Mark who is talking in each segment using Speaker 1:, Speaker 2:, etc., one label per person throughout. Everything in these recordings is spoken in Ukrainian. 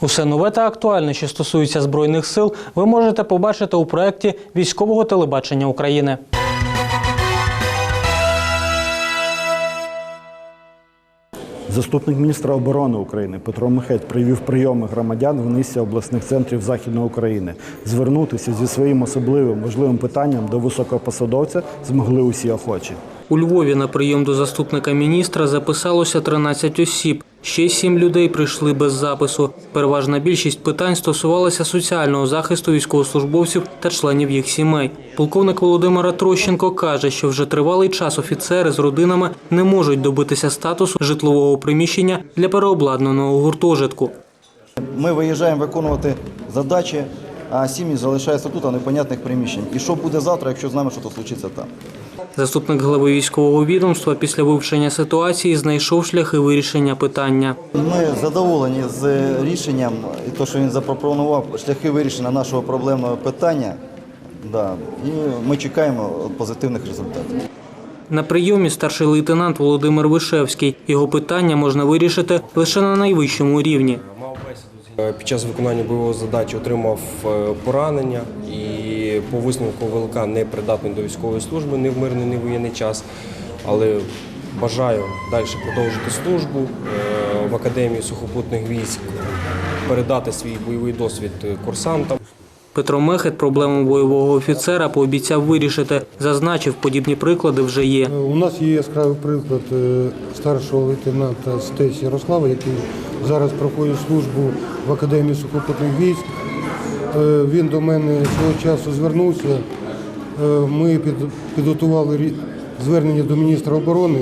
Speaker 1: Усе нове та актуальне, що стосується збройних сил, ви можете побачити у проєкті військового телебачення України.
Speaker 2: Заступник міністра оборони України Петро Михець провів прийоми громадян в низці обласних центрів Західної України. Звернутися зі своїм особливим важливим питанням до високопосадовця змогли усі охочі.
Speaker 1: У Львові на прийом до заступника міністра записалося 13 осіб. Ще сім людей прийшли без запису. Переважна більшість питань стосувалася соціального захисту військовослужбовців та членів їх сімей. Полковник Володимира Трощенко каже, що вже тривалий час офіцери з родинами не можуть добитися статусу житлового приміщення для переобладнаного гуртожитку.
Speaker 3: Ми виїжджаємо виконувати задачі, а сім'ї залишаються тут, а непонятних приміщень. І що буде завтра, якщо з нами щось случиться там?
Speaker 1: Заступник глави військового відомства після вивчення ситуації знайшов шляхи вирішення питання.
Speaker 3: Ми задоволені з рішенням і те, що він запропонував шляхи вирішення нашого проблемного питання. Да. І ми чекаємо позитивних результатів.
Speaker 1: На прийомі старший лейтенант Володимир Вишевський. Його питання можна вирішити лише на найвищому рівні.
Speaker 4: Під час виконання бойової задачі отримав е, поранення і по висновку ВЛК не придатний до військової служби ні в мирний, ні в воєнний час. Але бажаю далі продовжити службу е, в Академії сухопутних військ, передати свій бойовий досвід е, курсантам.
Speaker 1: Петро Мехет проблему бойового офіцера пообіцяв вирішити. Зазначив, подібні приклади вже є.
Speaker 5: У нас є яскравий приклад е, старшого лейтенанта Стесі Ярослава, який зараз проходить службу в Академії сухопутних військ. Е, Він до мене свого часу звернувся. Е, Ми під- підготували звернення до міністра оборони.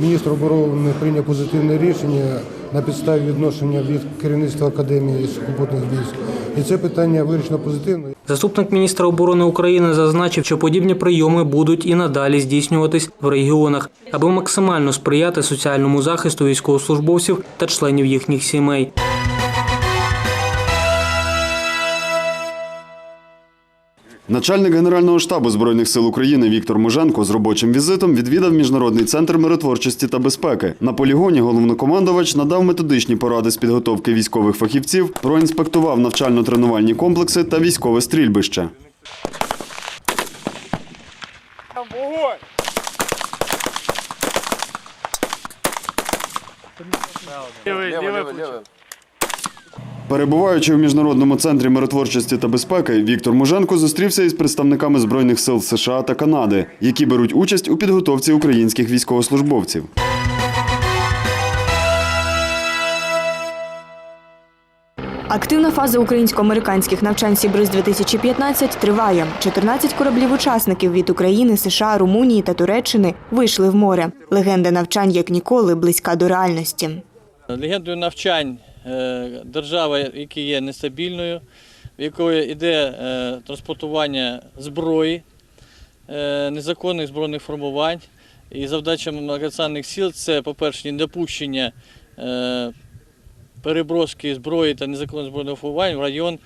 Speaker 5: Міністр оборони прийняв позитивне рішення на підставі відношення від керівництва Академії сухопутних військ. І це питання вирішено позитивно.
Speaker 1: Заступник міністра оборони України зазначив, що подібні прийоми будуть і надалі здійснюватись в регіонах, аби максимально сприяти соціальному захисту військовослужбовців та членів їхніх сімей.
Speaker 6: Начальник Генерального штабу Збройних сил України Віктор Муженко з робочим візитом відвідав Міжнародний центр миротворчості та безпеки. На полігоні головнокомандувач надав методичні поради з підготовки військових фахівців, проінспектував навчально-тренувальні комплекси та військове стрільбище. Перебуваючи в міжнародному центрі миротворчості та безпеки, Віктор Муженко зустрівся із представниками збройних сил США та Канади, які беруть участь у підготовці українських військовослужбовців.
Speaker 7: Активна фаза українсько-американських навчань Сібриз 2015 триває. 14 кораблів-учасників від України, США, Румунії та Туреччини вийшли в море. Легенда навчань як ніколи близька до реальності.
Speaker 8: Легендою навчань держава, яка є нестабільною, в якої йде е, транспортування зброї, е, незаконних збройних формувань. І завдачами многонаціональних сил це, по-перше, недопущення е, переброски зброї та незаконних збройних формувань в район е,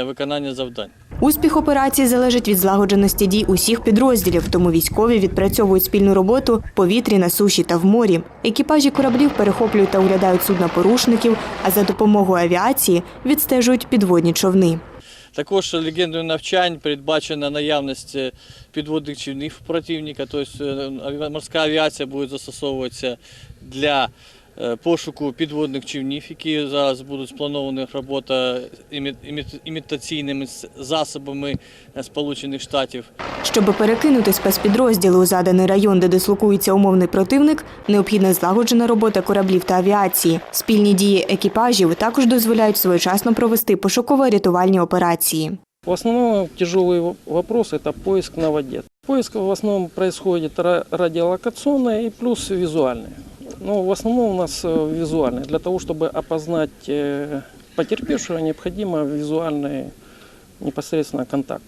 Speaker 8: виконання завдань.
Speaker 7: Успіх операції залежить від злагодженості дій усіх підрозділів, тому військові відпрацьовують спільну роботу в повітрі, на суші та в морі. Екіпажі кораблів перехоплюють та оглядають судна порушників, а за допомогою авіації відстежують підводні човни.
Speaker 8: Також легендою навчань передбачена наявність е, підводних човнів противника, тобто е, морська авіація буде застосовуватися для е, пошуку підводних човнів, які зараз будуть сплановані робота імі- імі- імітаційними с- засобами е, Сполучених Штатів.
Speaker 7: Щоб перекинути спецпідрозділи у заданий район, де дислокується умовний противник, необхідна злагоджена робота кораблів та авіації. Спільні дії екіпажів також дозволяють своєчасно провести пошуково-рятувальні операції.
Speaker 9: В основном тяжелый в- вопрос – это поиск на воде. Поиск в основном происходит ра- радиолокационный и плюс визуальный. Но в основном у нас э, визуальный. Для того, чтобы опознать э, потерпевшего, необходимо визуальный непосредственно контакт.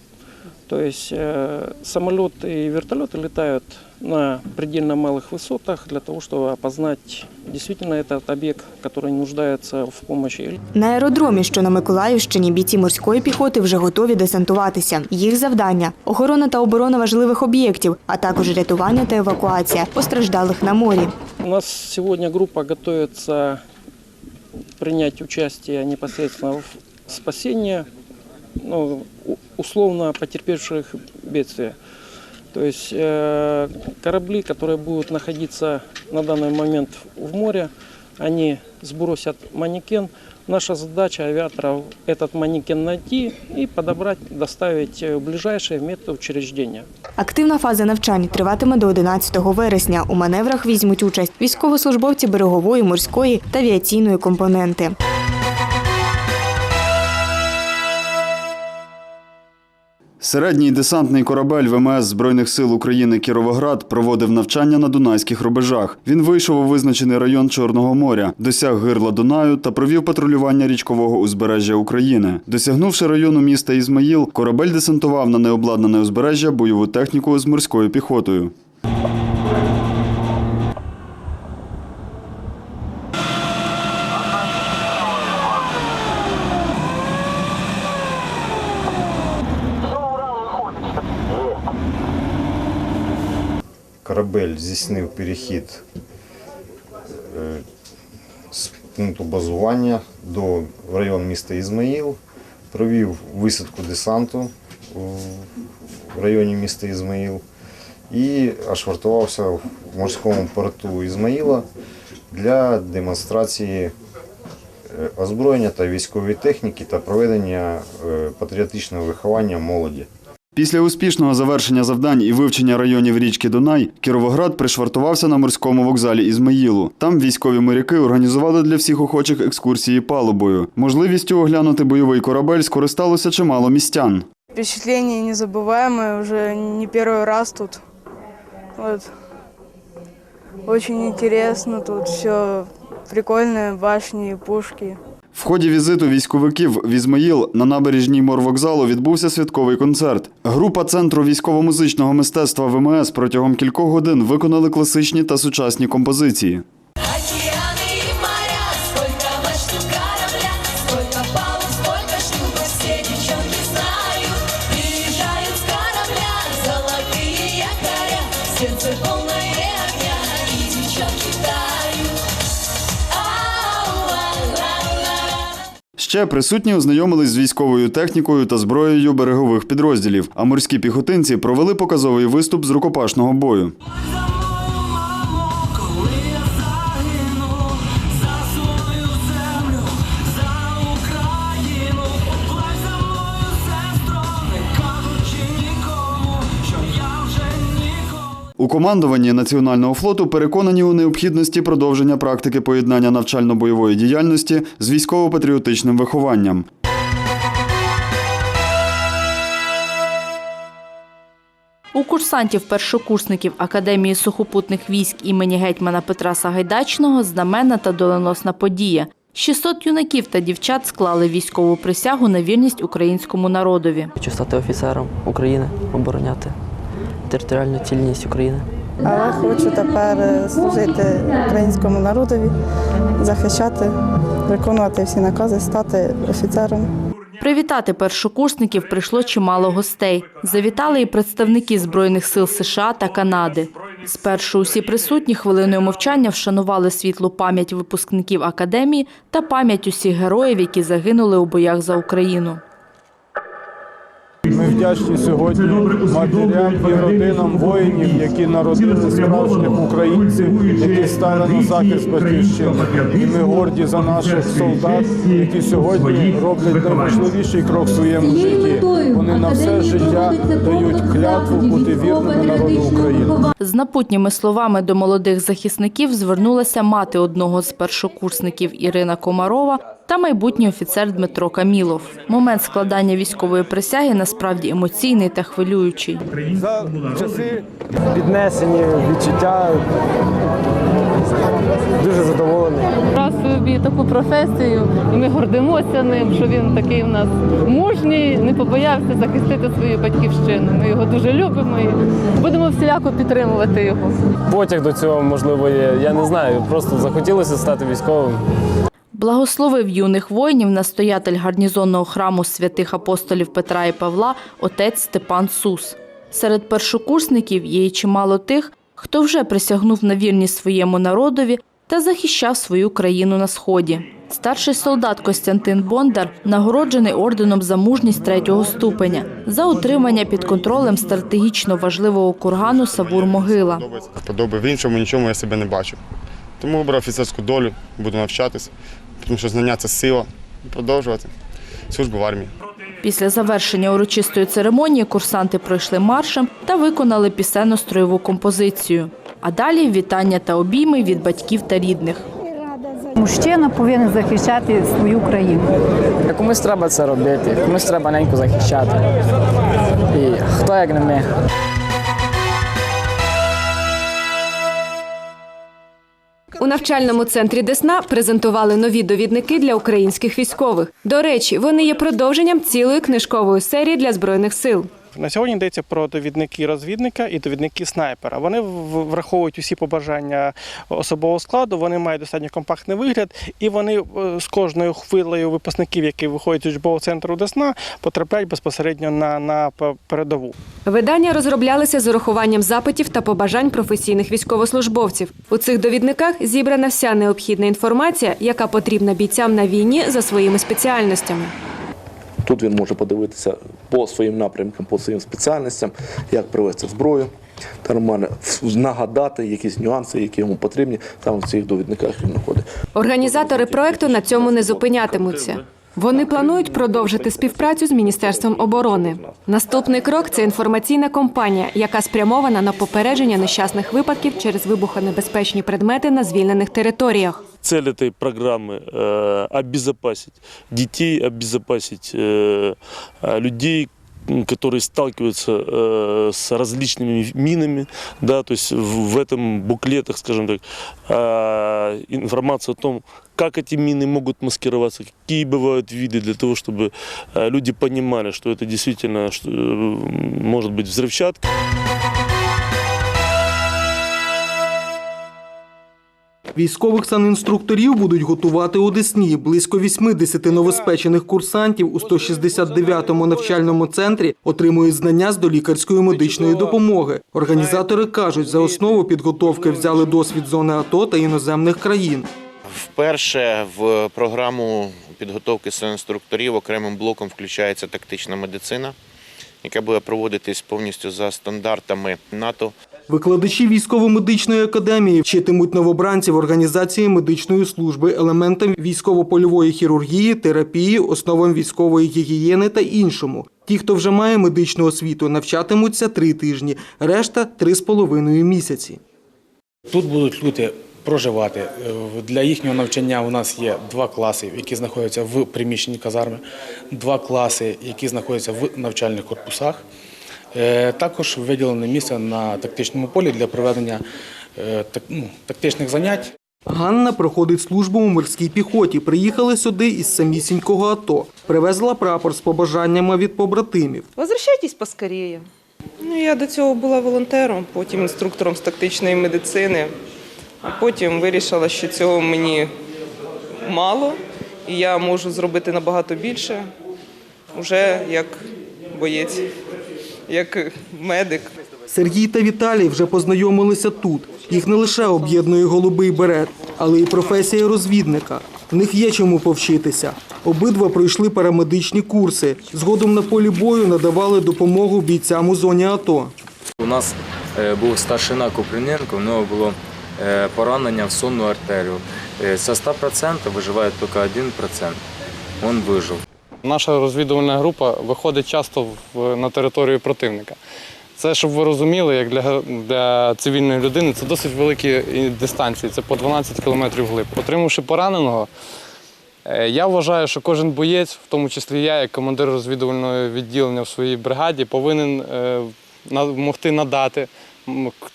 Speaker 9: То есть э, самолеты и вертолеты летают на предельно малых высотах для того, чтобы опознать действительно этот объект, который нуждается в помощи.
Speaker 7: На аеродромі, що на Миколаївщині, бійці морської піхоти вже готові десантуватися. Їх завдання охорона та оборона важливих об'єктів, а також рятування та евакуація постраждалих на морі.
Speaker 9: У нас сегодня группа готовится принять участие непосредственно в спасении ну, у- условно потерпевших бедствия. То есть э, корабли, которые будут находиться на данный момент в море, они сбросят манекен. Наша задача авиаторов этот манекен найти и подобрать, доставить в ближайшее медучреждение.
Speaker 7: Активна фаза навчань триватиме до 11 вересня. У маневрах візьмуть участь військовослужбовці берегової, морської та авіаційної компоненти.
Speaker 6: Середній десантний корабель ВМС Збройних сил України Кіровоград проводив навчання на дунайських рубежах. Він вийшов у визначений район Чорного моря, досяг гирла Дунаю та провів патрулювання річкового узбережжя України. Досягнувши району міста Ізмаїл, корабель десантував на необладнане узбережжя бойову техніку з морською піхотою.
Speaker 10: Корабель здійснив перехід е, з пункту базування до район міста Ізмаїл, провів висадку десанту в районі міста Ізмаїл і ошвартувався в морському порту Ізмаїла для демонстрації е, озброєння та військової техніки та проведення е, патріотичного виховання молоді.
Speaker 6: Після успішного завершення завдань і вивчення районів річки Дунай, Кіровоград пришвартувався на морському вокзалі Ізмаїлу. Там військові моряки організували для всіх охочих екскурсії палубою. Можливістю оглянути бойовий корабель скористалося чимало містян.
Speaker 11: Впечатление незабываемое, уже не первый раз тут. Вот. Очень интересно тут все прикольные башни, пушки.
Speaker 6: Ході візиту військовиків в Ізмаїл на набережній морвокзалу відбувся святковий концерт. Група Центру військово-музичного мистецтва ВМС протягом кількох годин виконали класичні та сучасні композиції. Ще присутні ознайомились з військовою технікою та зброєю берегових підрозділів, а морські піхотинці провели показовий виступ з рукопашного бою. У командуванні Національного флоту переконані у необхідності продовження практики поєднання навчально-бойової діяльності з військово-патріотичним вихованням.
Speaker 12: У курсантів-першокурсників Академії сухопутних військ імені гетьмана Петра Сагайдачного знамена та доленосна подія. 600 юнаків та дівчат склали військову присягу на вірність українському народові.
Speaker 13: Хочу стати офіцером України, обороняти територіальну цілісність України.
Speaker 11: Але хочу тепер служити українському народові, захищати, виконувати всі накази, стати офіцером.
Speaker 12: Привітати першокурсників прийшло чимало гостей. Завітали і представники Збройних сил США та Канади. Спершу усі присутні хвилиною мовчання вшанували світлу пам'ять випускників академії та пам'ять усіх героїв, які загинули у боях за Україну.
Speaker 2: Ми вдячні сьогодні матерям і родинам воїнів, які народили справжніх українців, які стали на захист батьківщини. І ми горді за наших солдат, які сьогодні роблять найважливіший крок в своєму житті. Вони на все життя дають клятву бути вірними народу України.
Speaker 12: З напутніми словами до молодих захисників звернулася мати одного з першокурсників Ірина Комарова та майбутній офіцер Дмитро Камілов. Момент складання військової присяги насправді емоційний та хвилюючий.
Speaker 2: За часи
Speaker 13: Піднесені відчуття дуже задоволений.
Speaker 11: Раз собі таку професію, і ми гордимося ним, що він такий у нас мужній, не побоявся захистити свою батьківщину. Ми його дуже любимо і будемо всіляко підтримувати його.
Speaker 13: Потяг до цього можливо є. Я не знаю. Просто захотілося стати військовим.
Speaker 12: Благословив юних воїнів настоятель гарнізонного храму святих апостолів Петра і Павла отець Степан Сус. Серед першокурсників є й чимало тих, хто вже присягнув на вірність своєму народові та захищав свою країну на сході. Старший солдат Костянтин Бондар нагороджений орденом за мужність третього ступеня за утримання під контролем стратегічно важливого кургану Савур-Могила.
Speaker 14: Подоби в іншому нічому я себе не бачу. Тому обрав офіцерську долю, буду навчатися, тому що знання це сила. Продовжувати службу в армії.
Speaker 12: Після завершення урочистої церемонії курсанти пройшли маршем та виконали пісенно-строєву композицію. А далі вітання та обійми від батьків та рідних.
Speaker 15: Мужчина повинен захищати свою країну.
Speaker 13: Комусь треба це робити, комусь треба неньку захищати. І хто як не ми.
Speaker 16: У навчальному центрі Десна презентували нові довідники для українських військових. До речі, вони є продовженням цілої книжкової серії для збройних сил.
Speaker 17: На сьогодні йдеться про довідники розвідника і довідники снайпера. Вони враховують усі побажання особового складу, вони мають достатньо компактний вигляд, і вони е, з кожною хвилею випускників, які виходять з учбового центру Десна, потрапляють безпосередньо на, на передову.
Speaker 16: Видання розроблялися з урахуванням запитів та побажань професійних військовослужбовців. У цих довідниках зібрана вся необхідна інформація, яка потрібна бійцям на війні за своїми спеціальностями.
Speaker 18: Тут він може подивитися по своїм напрямкам, по своїм спеціальностям, як привести зброю, та нормально нагадати якісь нюанси, які йому потрібні. Там в цих довідниках він знаходить.
Speaker 16: Організатори проекту на цьому не зупинятимуться. Вони планують продовжити співпрацю з Міністерством оборони. Наступний крок це інформаційна кампанія, яка спрямована на попередження нещасних випадків через вибухонебезпечні предмети на звільнених територіях.
Speaker 18: Цель этой программы э, обезопасить детей, обезопасить э, э, людей, м, которые сталкиваются э, с различными минами, да, то есть в, в этом буклетах, скажем так, э, информация о том, как эти мины могут маскироваться, какие бывают виды для того, чтобы э, люди понимали, что это действительно что, э, может быть взрывчатка.
Speaker 19: Військових санінструкторів будуть готувати у Десні. Близько 80 новоспечених курсантів у 169-му навчальному центрі отримують знання з долікарської медичної допомоги. Організатори кажуть, за основу підготовки взяли досвід зони АТО та іноземних країн.
Speaker 20: Вперше в програму підготовки інструкторів окремим блоком включається тактична медицина, яка буде проводитись повністю за стандартами НАТО.
Speaker 19: Викладачі військово-медичної академії вчитимуть новобранців організації медичної служби, елементам військово-польової хірургії, терапії, основам військової гігієни та іншому. Ті, хто вже має медичну освіту, навчатимуться три тижні, решта три з половиною місяці.
Speaker 17: Тут будуть люди проживати. Е, Для їхнього навчання у нас є два класи, які знаходяться в приміщенні казарми, два класи, які знаходяться в навчальних корпусах. Е, Також виділене місце на тактичному полі для проведення е, ну, тактичних занять.
Speaker 19: Ганна проходить службу у морській піхоті. Приїхали сюди із самісінького АТО. Привезла прапор з побажаннями від побратимів.
Speaker 15: Возвращайтесь поскорее.
Speaker 21: Ну, я до цього була волонтером, потім інструктором з тактичної медицини, а потім вирішила, що цього мені мало, і я можу зробити набагато більше, вже як боєць, як медик.
Speaker 19: Сергій та Віталій вже познайомилися тут. Їх не лише об'єднує голубий берет, але й професія розвідника. В них є чому повчитися. Обидва пройшли парамедичні курси. Згодом на полі бою надавали допомогу бійцям у зоні АТО.
Speaker 22: У нас е, був старшина Куприненко, у нього було е, поранення в сонну артерію. Е, З 100% виживає тільки 1%. Він вижив.
Speaker 17: Наша розвідувальна група виходить часто на територію противника. Це, щоб ви розуміли, як для, для цивільної людини, це досить великі дистанції, це по 12 кілометрів глиб. Отримавши пораненого, е, я вважаю, що кожен боєць, в тому числі я, як командир розвідувального відділення в своїй бригаді, повинен е, могти надати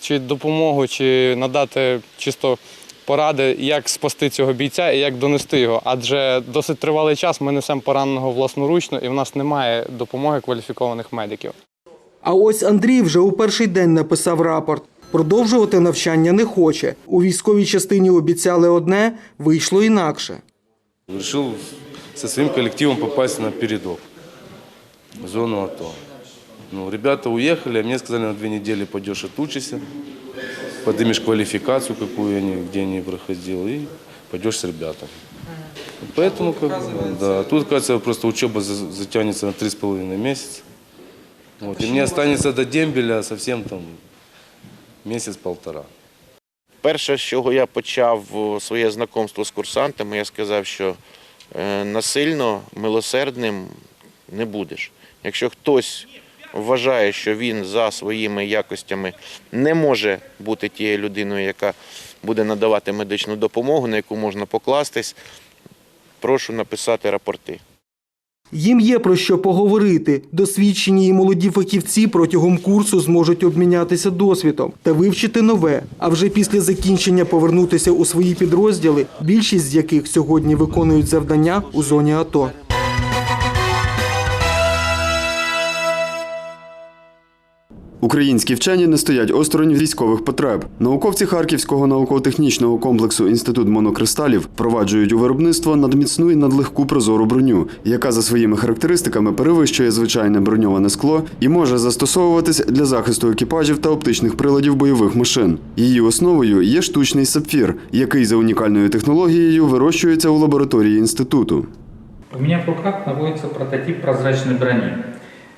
Speaker 17: чи допомогу, чи надати чисто поради, як спасти цього бійця і як донести його. Адже досить тривалий час ми несемо пораненого власноручно, і в нас немає допомоги кваліфікованих медиків.
Speaker 19: А ось Андрій вже у перший день написав рапорт. Продовжувати навчання не хоче. У військовій частині обіцяли одне, вийшло інакше.
Speaker 23: Решил со своим коллективом попасть на передок, в зону АТО. Ну, ребята уехали, а мне сказали, на две недели пойдешь отучишься, поднимешь квалификацию, какую я нигде не проходил, и пойдешь с ребятами.
Speaker 24: Поэтому, как да, тут, кажется, просто учеба за- затянется на три с половиной месяца. Вот, и мне останется до дембеля совсем там месяц-полтора.
Speaker 20: Перше, з чого я почав своє знайомство з курсантами, я сказав, що е, насильно милосердним не будеш. Якщо хтось вважає, що він за своїми якостями не може бути тією людиною, яка буде надавати медичну допомогу, на яку можна покластись, прошу написати рапорти.
Speaker 19: Їм є про що поговорити. Досвідчені і молоді фахівці протягом курсу зможуть обмінятися досвідом та вивчити нове. А вже після закінчення повернутися у свої підрозділи, більшість з яких сьогодні виконують завдання у зоні АТО.
Speaker 6: Українські вчені не стоять осторонь військових потреб. Науковці Харківського науково-технічного комплексу Інститут монокристалів впроваджують у виробництво надміцну і надлегку прозору броню, яка за своїми характеристиками перевищує звичайне броньоване скло і може застосовуватись для захисту екіпажів та оптичних приладів бойових машин. Її основою є штучний сапфір, який за унікальною технологією вирощується у лабораторії інституту.
Speaker 25: У меня в руках находится прототип прозрачной брони.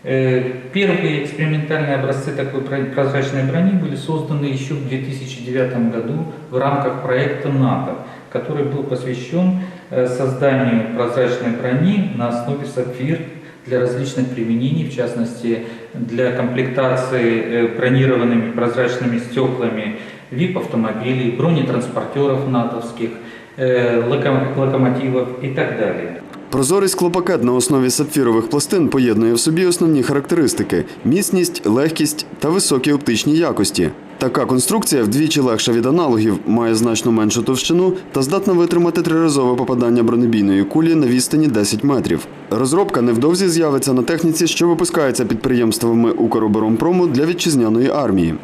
Speaker 25: Э, Первые экспериментальные образцы такой про- прозрачной брони были созданы еще в 2009 году в рамках проекта НАТО, который был посвящен э, созданию прозрачной брони на основе сапфир для различных применений, в частности для комплектации э, бронированными прозрачными стеклами ВИП-автомобилей, бронетранспортеров натовских, локом- локомотивов и так далее.
Speaker 6: Прозорий склопакет на основі сапфірових пластин поєднує в собі основні характеристики: міцність, легкість та високі оптичні якості. Така конструкція вдвічі легша від аналогів, має значно меншу товщину та здатна витримати триразове попадання бронебійної кулі на відстані 10 метрів. Розробка невдовзі з'явиться на техніці, що випускається підприємствами Укроборонпрому для вітчизняної армії.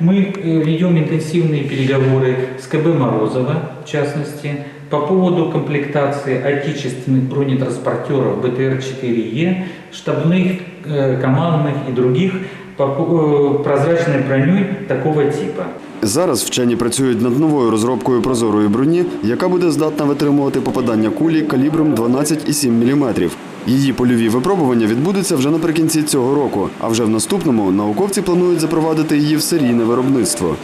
Speaker 25: Мы э, ведем интенсивные переговоры с КБ Морозова, в частности, по поводу комплектации отечественных бронетранспортеров БТР-4Е, штабных, э, командных и других по по- э, прозрачной броней такого типа.
Speaker 6: Зараз вчені працюють над новою розробкою прозорої броні, яка буде здатна витримувати попадання кулі калібром 12,7 мм. Її польові випробування відбудуться вже наприкінці цього року, а вже в наступному науковці планують запровадити її в серійне виробництво.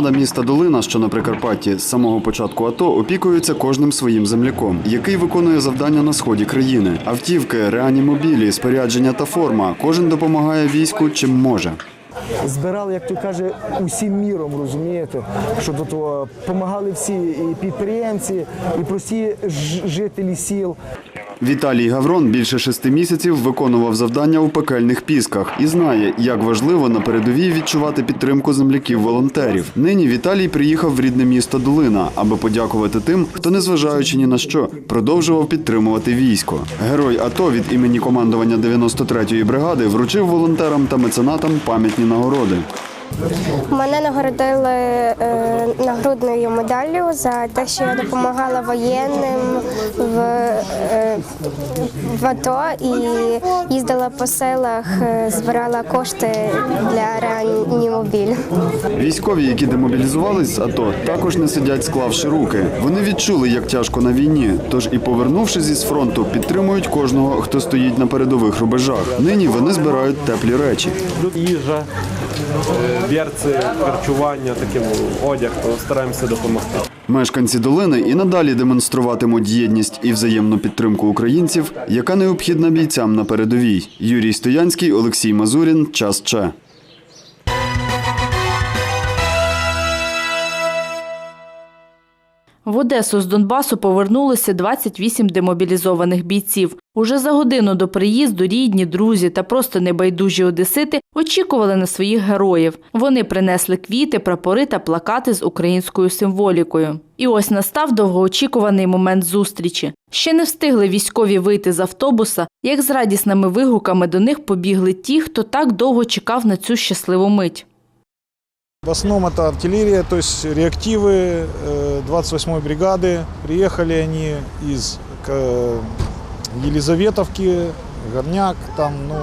Speaker 6: Громада міста Долина, що на Прикарпатті, з самого початку АТО опікується кожним своїм земляком, який виконує завдання на сході країни. Автівки, реанімобілі, спорядження та форма. Кожен допомагає війську чим може.
Speaker 26: збирали, як то каже, усім міром, розумієте, що до того допомагали всі і підприємці, і прості жителі сіл.
Speaker 6: Віталій Гаврон більше шести місяців виконував завдання у пекельних пісках і знає, як важливо на передовій відчувати підтримку земляків-волонтерів. Нині Віталій приїхав в рідне місто Долина, аби подякувати тим, хто, незважаючи ні на що, продовжував підтримувати військо. Герой АТО від імені командування 93-ї бригади вручив волонтерам та меценатам пам'ятні нагороди.
Speaker 27: Мене нагородили е, нагрудною медаллю за те, що я допомагала воєнним в, е, в АТО і їздила по селах, е, збирала кошти для реанімобіль.
Speaker 6: Військові, які демобілізувались з АТО, також не сидять склавши руки. Вони відчули, як тяжко на війні. Тож і повернувшись із фронту, підтримують кожного, хто стоїть на передових рубежах. Нині вони збирають теплі речі.
Speaker 28: їжа, берці, харчування, таким одяг, то стараємося допомогти.
Speaker 6: Мешканці долини і надалі демонструватимуть єдність і взаємну підтримку українців, яка необхідна бійцям на передовій. Юрій Стоянський, Олексій Мазурін. Час Че.
Speaker 12: В Одесу з Донбасу повернулися 28 демобілізованих бійців. Уже за годину до приїзду рідні, друзі та просто небайдужі одесити очікували на своїх героїв. Вони принесли квіти, прапори та плакати з українською символікою. І ось настав довгоочікуваний момент зустрічі. Ще не встигли військові вийти з автобуса, як з радісними вигуками до них побігли ті, хто так довго чекав на цю щасливу мить.
Speaker 29: В основном это артиллерия, то есть реактивы э, 28-й бригады. Приехали они из э, Елизаветовки, Горняк, там, ну,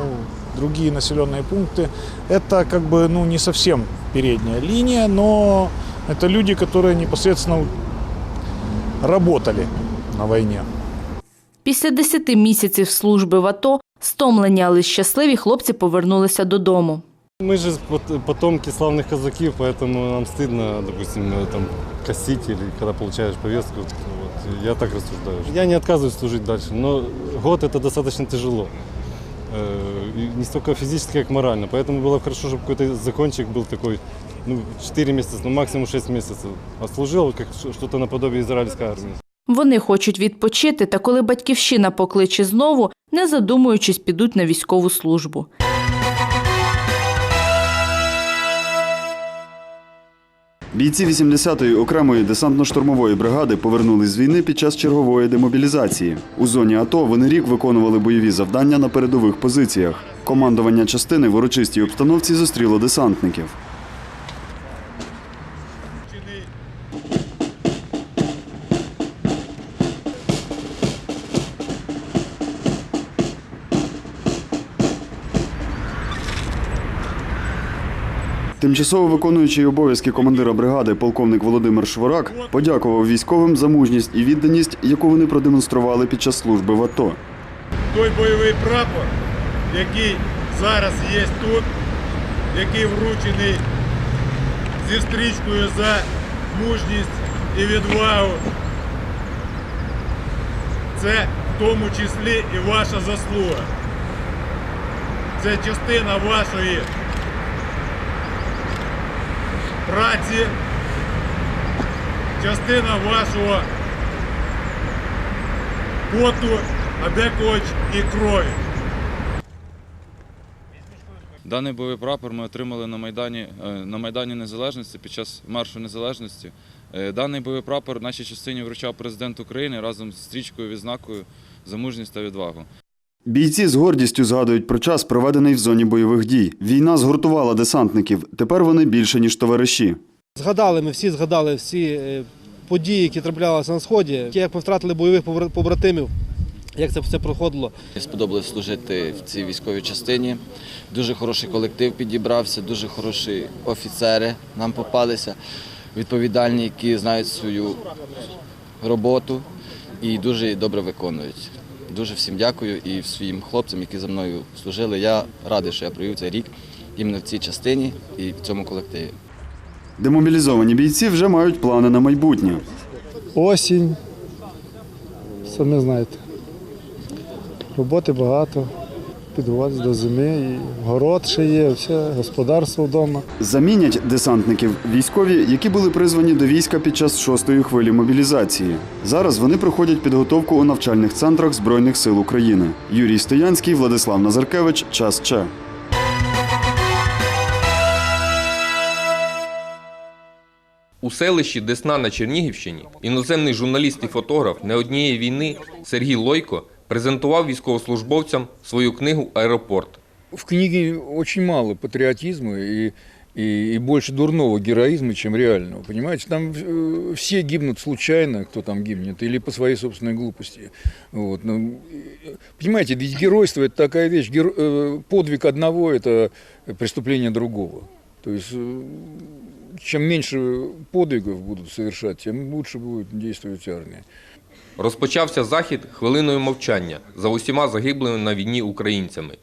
Speaker 29: другие населенные пункты. Это как бы ну, не совсем передняя линия, но это люди, которые непосредственно работали на войне.
Speaker 12: Після 10 місяців служби в АТО, стомлені, але щасливі хлопці повернулися додому.
Speaker 23: Мы же пот- потомки славных казаков, поэтому нам стыдно, допустим, э, там, косить или когда получаешь повестку. Вот, я так рассуждаю. Я не отказываюсь служить дальше, но год это достаточно тяжело. Э, и Не столько физически, как морально. Поэтому было бы хорошо, чтобы какой-то закончик был такой, ну, 4 месяца, ну, максимум 6 месяцев. Отслужил, как ш- что-то наподобие израильской армии.
Speaker 12: Вони хочуть відпочити, та коли батьківщина покличе знову, не задумуючись, підуть на військову службу.
Speaker 6: Бійці 80-ї окремої десантно-штурмової бригади повернулись з війни під час чергової демобілізації. У зоні АТО вони рік виконували бойові завдання на передових позиціях. Командування частини в урочистій обстановці зустріло десантників. Тимчасово виконуючий обов'язки командира бригади полковник Володимир Шворак подякував військовим за мужність і відданість, яку вони продемонстрували під час служби в АТО.
Speaker 22: той бойовий прапор, який зараз є тут, який вручений зі стрічкою за мужність і відвагу. Це в тому числі і ваша заслуга. Це частина вашої праці, частина вашого поту, а декого і крові.
Speaker 30: Даний бойовий прапор ми отримали на Майдані, е, на Майдані Незалежності під час маршу незалежності. Е, Даний бойовий прапор нашій частині вручав президент України разом з стрічкою відзнакою за мужність та відвагу.
Speaker 6: Бійці з гордістю згадують про час, проведений в зоні бойових дій. Війна згуртувала десантників. Тепер вони більше ніж товариші.
Speaker 31: Згадали, ми всі згадали всі е, події, які траплялися на сході, як ми втратили бойових побра- побратимів, як це все проходило.
Speaker 32: Сподобалось служити в цій військовій частині. Дуже хороший колектив підібрався, дуже хороші офіцери нам попалися, відповідальні, які знають свою роботу і дуже добре виконують. Дуже всім дякую і своїм хлопцям, які за мною служили. Я радий, що я провів цей рік іменно в цій частині і в цьому колективі.
Speaker 6: Демобілізовані бійці вже мають плани на майбутнє.
Speaker 26: Осінь, самі знаєте. Роботи багато, підготуватися до зими, і город ще є, все, господарство вдома.
Speaker 6: Замінять десантників військові, які були призвані до війська під час шостої хвилі мобілізації. Зараз вони проходять підготовку у навчальних центрах Збройних сил України. Юрій Стоянський, Владислав Назаркевич. Час Че.
Speaker 33: У селищі Десна на Чернігівщині іноземний журналіст і фотограф не однієї війни Сергій Лойко презентував військовослужбовцям свою книгу Аеропорт.
Speaker 34: В книге очень мало патриотизма и, и, и больше дурного героизма, чем реального. Понимаете, там э, все гибнут случайно, кто там гибнет, или по своей собственной глупости. Вот. Ну, понимаете, ведь геройство это такая вещь. Геро- э, подвиг одного это преступление другого. То есть э, чем меньше подвигов будут совершать, тем лучше будет действовать армия.
Speaker 33: Розпочався захід хвилиною мовчання за усіма загиблими на війні українцями.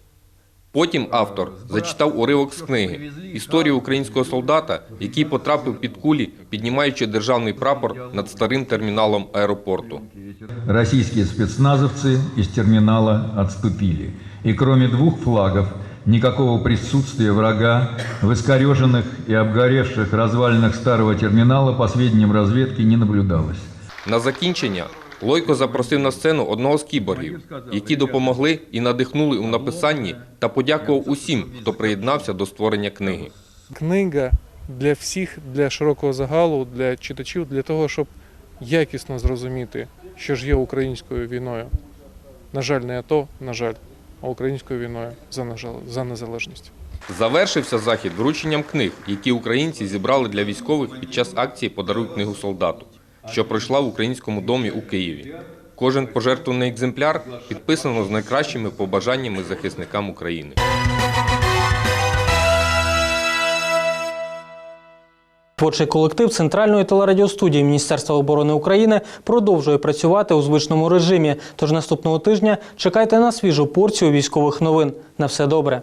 Speaker 33: Потім автор зачитав уривок з книги історію українського солдата, який потрапив під кулі, піднімаючи державний прапор над старим терміналом аеропорту.
Speaker 35: Российские спецназовцы из терминала отступили. И кроме двух флагов, никакого присутствия врага в искореженных и обгоревших развалинах старого терминала по сведениям разведки не наблюдалось.
Speaker 33: На закінчення Лойко запросив на сцену одного з кіборгів, які допомогли і надихнули у написанні та подякував усім, хто приєднався до створення книги.
Speaker 17: Книга для всіх, для широкого загалу, для читачів, для того, щоб якісно зрозуміти, що ж є українською війною. На жаль, не АТО, на жаль, а українською війною за незалежність.
Speaker 33: Завершився захід врученням книг, які українці зібрали для військових під час акції Подаруй книгу солдату, що пройшла в українському домі у Києві. Кожен пожертвуваний екземпляр підписано з найкращими побажаннями захисникам України.
Speaker 1: Творчий колектив Центральної телерадіостудії Міністерства оборони України продовжує працювати у звичному режимі. Тож наступного тижня чекайте на свіжу порцію військових новин. На все добре.